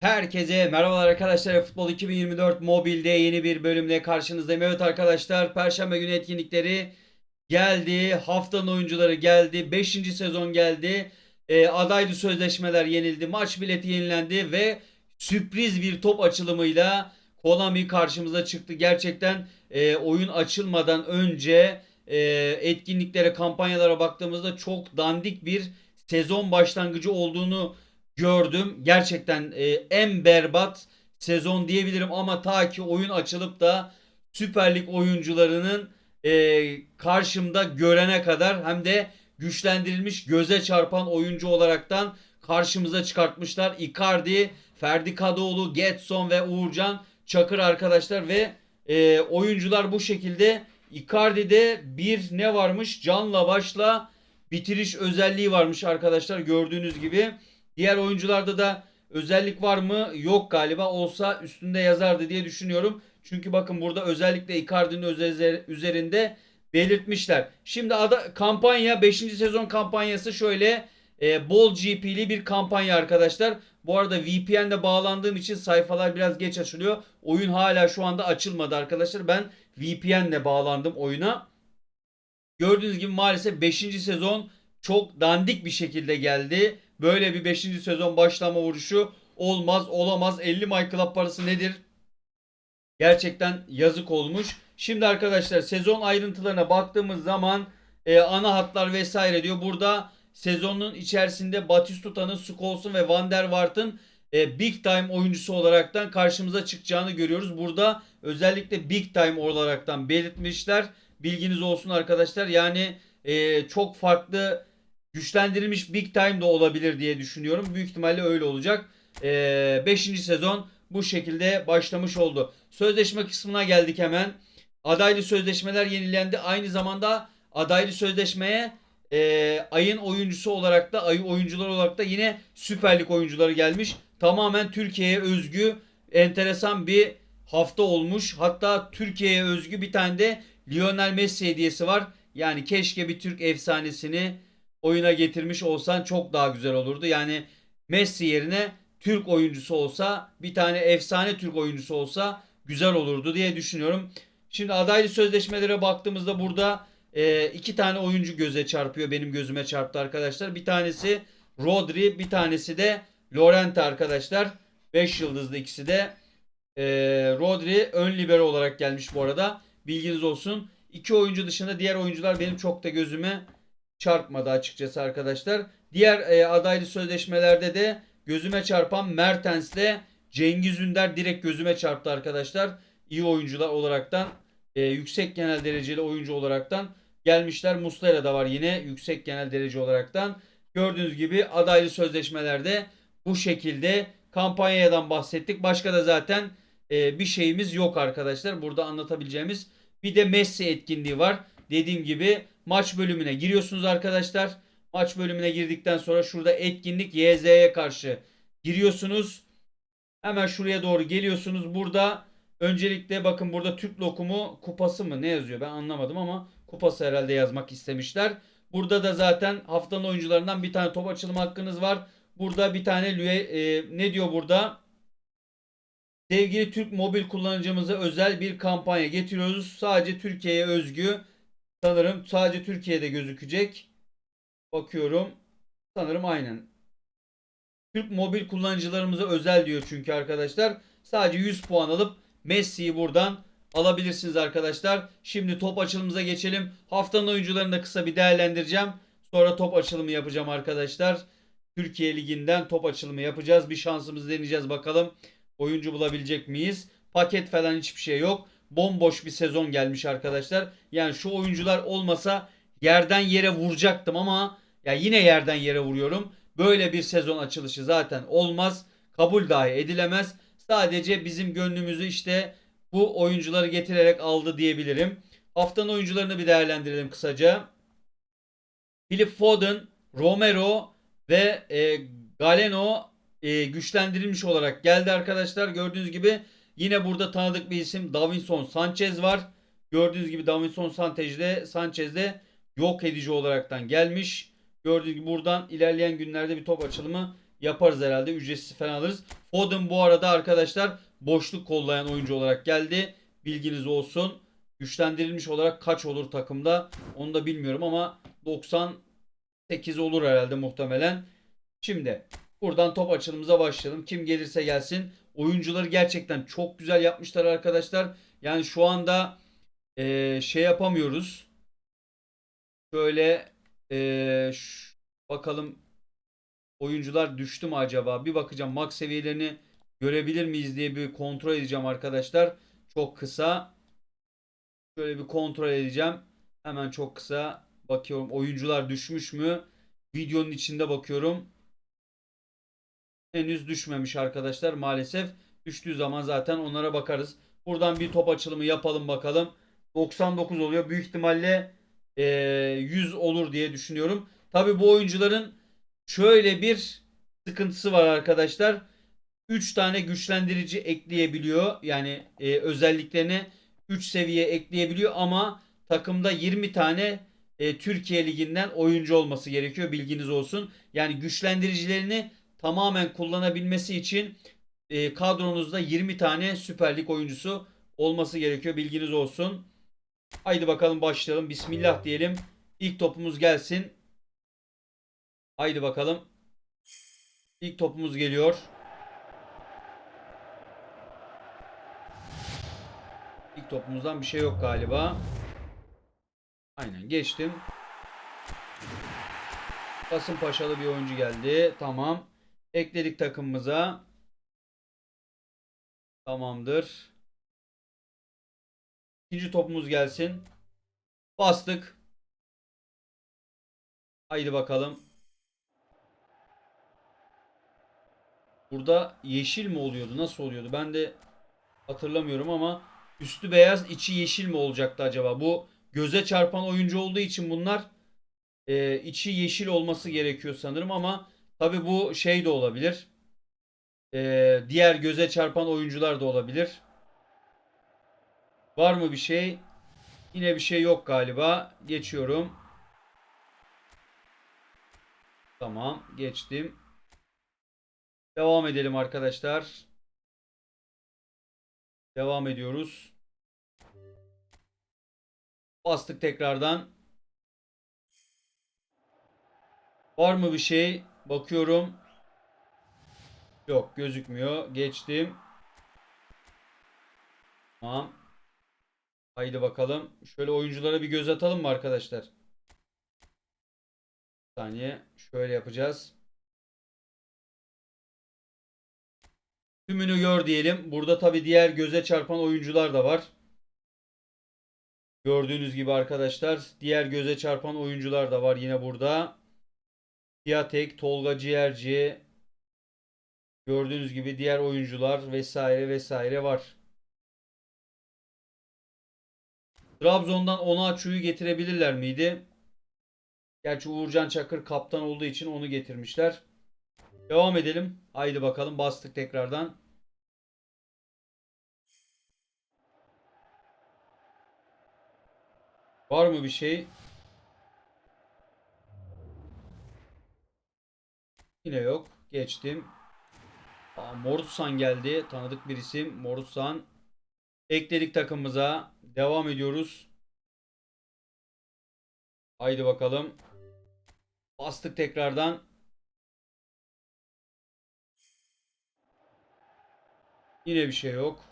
Herkese merhabalar arkadaşlar. Futbol 2024 mobilde yeni bir bölümle karşınızdayım. Evet arkadaşlar Perşembe günü etkinlikleri geldi. Haftanın oyuncuları geldi. 5. sezon geldi. E, adaylı sözleşmeler yenildi. Maç bileti yenilendi ve sürpriz bir top açılımıyla Konami karşımıza çıktı. Gerçekten e, oyun açılmadan önce e, etkinliklere, kampanyalara baktığımızda çok dandik bir sezon başlangıcı olduğunu gördüm. Gerçekten e, en berbat sezon diyebilirim ama ta ki oyun açılıp da Süper Lig oyuncularının e, karşımda görene kadar hem de güçlendirilmiş göze çarpan oyuncu olaraktan karşımıza çıkartmışlar. Icardi, Ferdi Kadıoğlu, Getson ve Uğurcan Çakır arkadaşlar ve e, oyuncular bu şekilde Icardi'de bir ne varmış? Canla başla bitiriş özelliği varmış arkadaşlar gördüğünüz gibi. Diğer oyuncularda da özellik var mı? Yok galiba. Olsa üstünde yazardı diye düşünüyorum. Çünkü bakın burada özellikle Icardi'nin üzerinde belirtmişler. Şimdi ada, kampanya 5. sezon kampanyası şöyle e, bol GP'li bir kampanya arkadaşlar. Bu arada VPN'de bağlandığım için sayfalar biraz geç açılıyor. Oyun hala şu anda açılmadı arkadaşlar. Ben VPN'le bağlandım oyuna. Gördüğünüz gibi maalesef 5. sezon çok dandik bir şekilde geldi. Böyle bir 5. sezon başlama vuruşu olmaz olamaz. 50 My Club parası nedir? Gerçekten yazık olmuş. Şimdi arkadaşlar sezon ayrıntılarına baktığımız zaman e, ana hatlar vesaire diyor. Burada sezonun içerisinde Batistuta'nın, Scholes'un ve Van der Vaart'ın e, big time oyuncusu olaraktan karşımıza çıkacağını görüyoruz. Burada özellikle big time olaraktan belirtmişler. Bilginiz olsun arkadaşlar. Yani e, çok farklı güçlendirilmiş big time de olabilir diye düşünüyorum. Büyük ihtimalle öyle olacak. 5. sezon bu şekilde başlamış oldu. Sözleşme kısmına geldik hemen. Adaylı sözleşmeler yenilendi. Aynı zamanda adaylı sözleşmeye e, ayın oyuncusu olarak da ayı oyuncular olarak da yine Süper Lig oyuncuları gelmiş. Tamamen Türkiye'ye özgü enteresan bir hafta olmuş. Hatta Türkiye'ye özgü bir tane de Lionel Messi hediyesi var. Yani keşke bir Türk efsanesini oyuna getirmiş olsan çok daha güzel olurdu. Yani Messi yerine Türk oyuncusu olsa bir tane efsane Türk oyuncusu olsa güzel olurdu diye düşünüyorum. Şimdi adaylı sözleşmelere baktığımızda burada e, iki tane oyuncu göze çarpıyor. Benim gözüme çarptı arkadaşlar. Bir tanesi Rodri bir tanesi de Lorente arkadaşlar. 5 yıldızlı ikisi de. E, Rodri ön libero olarak gelmiş bu arada. Bilginiz olsun. İki oyuncu dışında diğer oyuncular benim çok da gözüme çarpmadı açıkçası arkadaşlar. Diğer e, adaylı sözleşmelerde de gözüme çarpan Mertens'le Cengiz Ünder direkt gözüme çarptı arkadaşlar. İyi oyuncular olaraktan e, yüksek genel dereceli oyuncu olaraktan gelmişler. Muslera da var yine yüksek genel derece olaraktan. Gördüğünüz gibi adaylı sözleşmelerde bu şekilde kampanyadan bahsettik. Başka da zaten e, bir şeyimiz yok arkadaşlar. Burada anlatabileceğimiz bir de Messi etkinliği var. Dediğim gibi maç bölümüne giriyorsunuz arkadaşlar. Maç bölümüne girdikten sonra şurada etkinlik YZ'ye karşı giriyorsunuz. Hemen şuraya doğru geliyorsunuz. Burada öncelikle bakın burada Türk lokumu kupası mı ne yazıyor ben anlamadım ama kupası herhalde yazmak istemişler. Burada da zaten haftanın oyuncularından bir tane top açılımı hakkınız var. Burada bir tane lüye, e, ne diyor burada? Sevgili Türk mobil kullanıcımıza özel bir kampanya getiriyoruz. Sadece Türkiye'ye özgü. Sanırım sadece Türkiye'de gözükecek. Bakıyorum. Sanırım aynen. Türk mobil kullanıcılarımıza özel diyor çünkü arkadaşlar. Sadece 100 puan alıp Messi'yi buradan alabilirsiniz arkadaşlar. Şimdi top açılımıza geçelim. Haftanın oyuncularını da kısa bir değerlendireceğim. Sonra top açılımı yapacağım arkadaşlar. Türkiye Ligi'nden top açılımı yapacağız. Bir şansımızı deneyeceğiz bakalım. Oyuncu bulabilecek miyiz? Paket falan hiçbir şey yok. Bomboş bir sezon gelmiş arkadaşlar. Yani şu oyuncular olmasa yerden yere vuracaktım ama ya yine yerden yere vuruyorum. Böyle bir sezon açılışı zaten olmaz. Kabul dahi edilemez. Sadece bizim gönlümüzü işte bu oyuncuları getirerek aldı diyebilirim. Haftanın oyuncularını bir değerlendirelim kısaca. Philip Foden, Romero ve e, Galeno e, güçlendirilmiş olarak geldi arkadaşlar. Gördüğünüz gibi yine burada tanıdık bir isim Davinson Sanchez var. Gördüğünüz gibi Davinson Sanchez'de Sanchez'de yok edici olaraktan gelmiş. Gördüğünüz gibi buradan ilerleyen günlerde bir top açılımı yaparız herhalde. Ücretsiz falan alırız. Foden bu arada arkadaşlar boşluk kollayan oyuncu olarak geldi. Bilginiz olsun. Güçlendirilmiş olarak kaç olur takımda onu da bilmiyorum ama 98 olur herhalde muhtemelen. Şimdi buradan top açılımıza başlayalım. Kim gelirse gelsin. Oyuncuları gerçekten çok güzel yapmışlar arkadaşlar. Yani şu anda eee, şey yapamıyoruz. Şöyle ş- bakalım oyuncular düştü mü acaba? Bir bakacağım max seviyelerini görebilir miyiz diye bir kontrol edeceğim arkadaşlar. Çok kısa. Şöyle bir kontrol edeceğim. Hemen çok kısa bakıyorum. Oyuncular düşmüş mü? Videonun içinde bakıyorum. Henüz düşmemiş arkadaşlar maalesef. Düştüğü zaman zaten onlara bakarız. Buradan bir top açılımı yapalım bakalım. 99 oluyor. Büyük ihtimalle eee, 100 olur diye düşünüyorum. Tabi bu oyuncuların şöyle bir sıkıntısı var arkadaşlar. 3 tane güçlendirici ekleyebiliyor. Yani e, özelliklerine 3 seviye ekleyebiliyor ama takımda 20 tane e, Türkiye Ligi'nden oyuncu olması gerekiyor. Bilginiz olsun. Yani güçlendiricilerini tamamen kullanabilmesi için e, kadronuzda 20 tane Süper Lig oyuncusu olması gerekiyor. Bilginiz olsun. Haydi bakalım başlayalım. Bismillah diyelim. İlk topumuz gelsin. Haydi bakalım. İlk topumuz geliyor. İlk topumuzdan bir şey yok galiba. Aynen geçtim. Kasımpaşalı bir oyuncu geldi. Tamam. Ekledik takımımıza. Tamamdır. İkinci topumuz gelsin. Bastık. Haydi bakalım. Burada yeşil mi oluyordu? Nasıl oluyordu? Ben de hatırlamıyorum ama üstü beyaz içi yeşil mi olacaktı acaba? Bu göze çarpan oyuncu olduğu için bunlar e, içi yeşil olması gerekiyor sanırım ama tabi bu şey de olabilir. E, diğer göze çarpan oyuncular da olabilir. Var mı bir şey? Yine bir şey yok galiba. Geçiyorum. Tamam, geçtim. Devam edelim arkadaşlar. Devam ediyoruz. Bastık tekrardan. Var mı bir şey? Bakıyorum. Yok gözükmüyor. Geçtim. Tamam. Haydi bakalım. Şöyle oyunculara bir göz atalım mı arkadaşlar? Bir saniye. Şöyle yapacağız. Tümünü gör diyelim. Burada tabi diğer göze çarpan oyuncular da var. Gördüğünüz gibi arkadaşlar diğer göze çarpan oyuncular da var yine burada. Piatek, Tolga Ciğerci gördüğünüz gibi diğer oyuncular vesaire vesaire var. Trabzon'dan Onaçu'yu getirebilirler miydi? Gerçi Uğurcan Çakır kaptan olduğu için onu getirmişler. Devam edelim. Haydi bakalım bastık tekrardan. Var mı bir şey? Yine yok. Geçtim. Aa, Morutsan geldi. Tanıdık bir isim. Morutsan. Ekledik takımımıza. Devam ediyoruz. Haydi bakalım. Bastık tekrardan. Yine bir şey yok.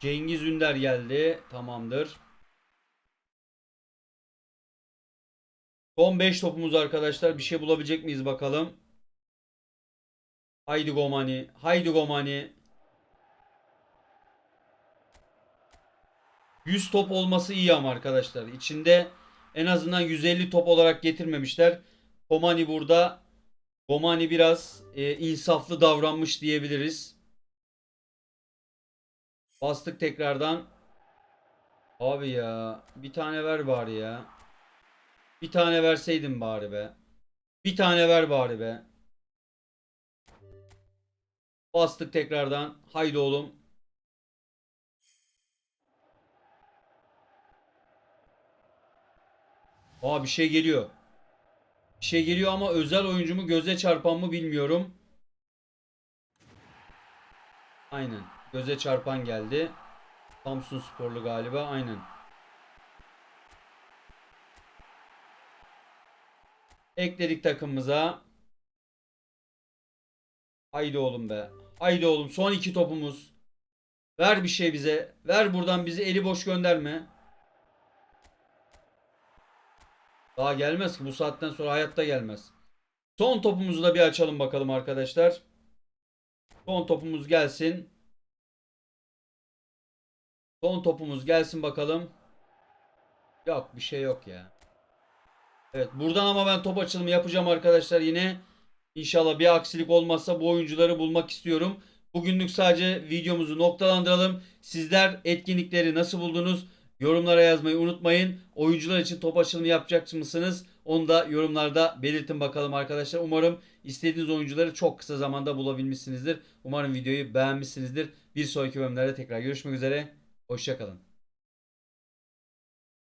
Cengiz Ünder geldi. Tamamdır. Son 5 topumuz arkadaşlar. Bir şey bulabilecek miyiz bakalım. Haydi Gomani. Haydi Gomani. 100 top olması iyi ama arkadaşlar. İçinde en azından 150 top olarak getirmemişler. Gomani burada. Gomani biraz e, insaflı davranmış diyebiliriz. Bastık tekrardan. Abi ya. Bir tane ver bari ya. Bir tane verseydin bari be. Bir tane ver bari be. Bastık tekrardan. Haydi oğlum. Aa bir şey geliyor. Bir şey geliyor ama özel oyuncu mu göze çarpan mı bilmiyorum. Aynen. Göze çarpan geldi. Samsun sporlu galiba. Aynen. Ekledik takımımıza. Haydi oğlum be. Haydi oğlum son iki topumuz. Ver bir şey bize. Ver buradan bizi eli boş gönderme. Daha gelmez ki bu saatten sonra hayatta gelmez. Son topumuzu da bir açalım bakalım arkadaşlar. Son topumuz gelsin. Son topumuz gelsin bakalım. Yok bir şey yok ya. Evet buradan ama ben top açılımı yapacağım arkadaşlar yine. İnşallah bir aksilik olmazsa bu oyuncuları bulmak istiyorum. Bugünlük sadece videomuzu noktalandıralım. Sizler etkinlikleri nasıl buldunuz? Yorumlara yazmayı unutmayın. Oyuncular için top açılımı yapacak mısınız? Onu da yorumlarda belirtin bakalım arkadaşlar. Umarım istediğiniz oyuncuları çok kısa zamanda bulabilmişsinizdir. Umarım videoyu beğenmişsinizdir. Bir sonraki bölümlerde tekrar görüşmek üzere. Hoşçakalın.